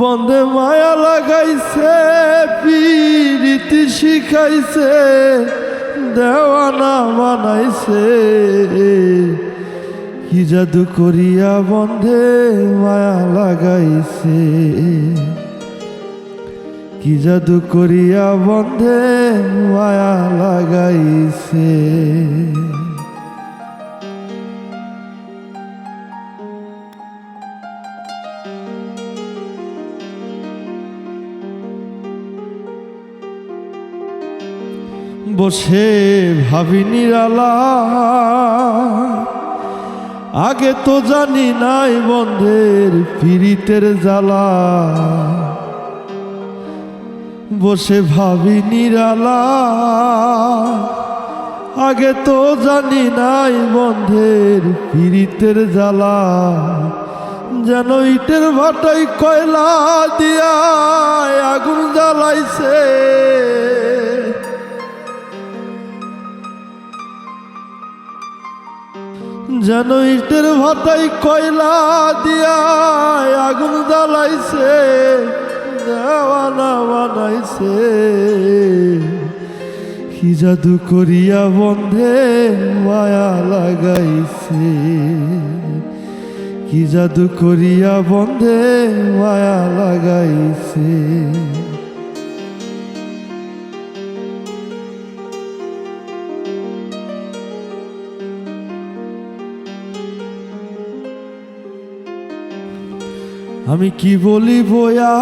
বন্ধে মায়া লাগাইছে পীরিতি শিখাইছে, দেওয়ানা বানাইছে। কি জাদু করিয়া বন্ধে মায়া লাগাইছে? কি জাদু করিয়া বন্ধে মায়া লাগাইছে? বসে ভাবি নিরালা আগে তো জানি নাই বন্ধের পীড়িতের জ্বালা। বসে ভাবি নিরালা আগে তো জানি নাই বন্ধের পীড়িতের জ্বালা। যেন ইটের ভাটাই কয়লা দিয়া আগুন জ্বালাইছে। যেন ইটের ভাতাই কয়লা দিয়া আগুন জ্বালাইছে, দেওয়ানা বানাইছে। কি জাদু করিয়া বন্ধে মায়া লাগাইছে। কি জাদু করিয়া বন্ধে মায়া লাগাইছে। আমি কি বলি বয়া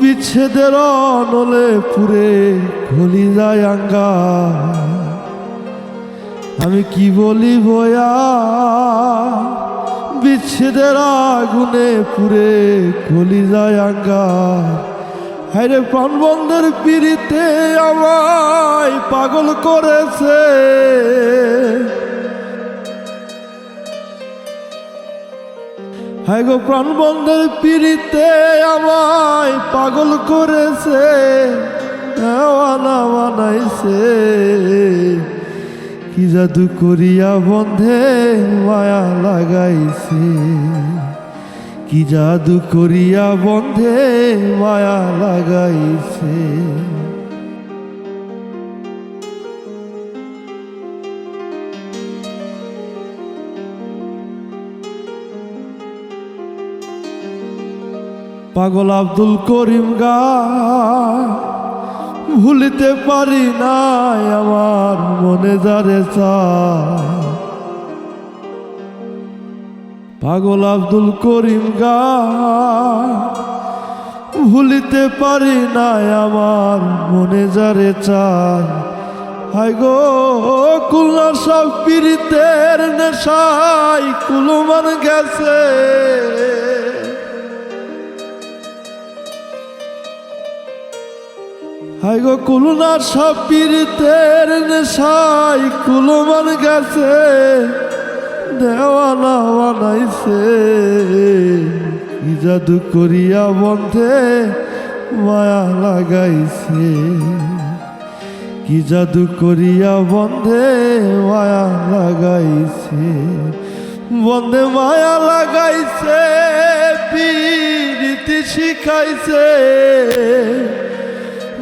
বিচ্ছেদের নলে পুরে খলি যায় আঙ্গা। আমি কি বলি বয়া বিচ্ছেদের আগুনে পুরে খলি যায় আঙ্গা। হাইরে প্রাণবন্ধের পিড়িতে আমায় পাগল করেছে। হায় গো প্রাণ প্রাণবন্ধের পিড়িতে আমায় পাগল করেছে বানাইছে কি জাদু করিয়া বন্ধে মায়া লাগাইছে, কি জাদু করিয়া বন্ধে মায়া লাগাইছে। পাগল আব্দুল করিম গা, ভুলিতে পারি নাই আমার মনে যারে পাগল আব্দুল করিম গা, ভুলিতে পারি নাই আমার মনে যারে চায়। হাই গো কুলনার সব পীড়িতের নেশাই কুলমান গেছে। হাই গো, কুলনার সব পীড়িতের নেশাই কুলমান গেছে, দেওয়ানা বানাইছে। কি করিয়া বন্ধে মায়া লাগাইছে। কি জাদু করিয়া বন্ধে মায়া লাগাইছে। বন্ধে মায়া লাগাইছে, পীড়িতি শিখাইছে।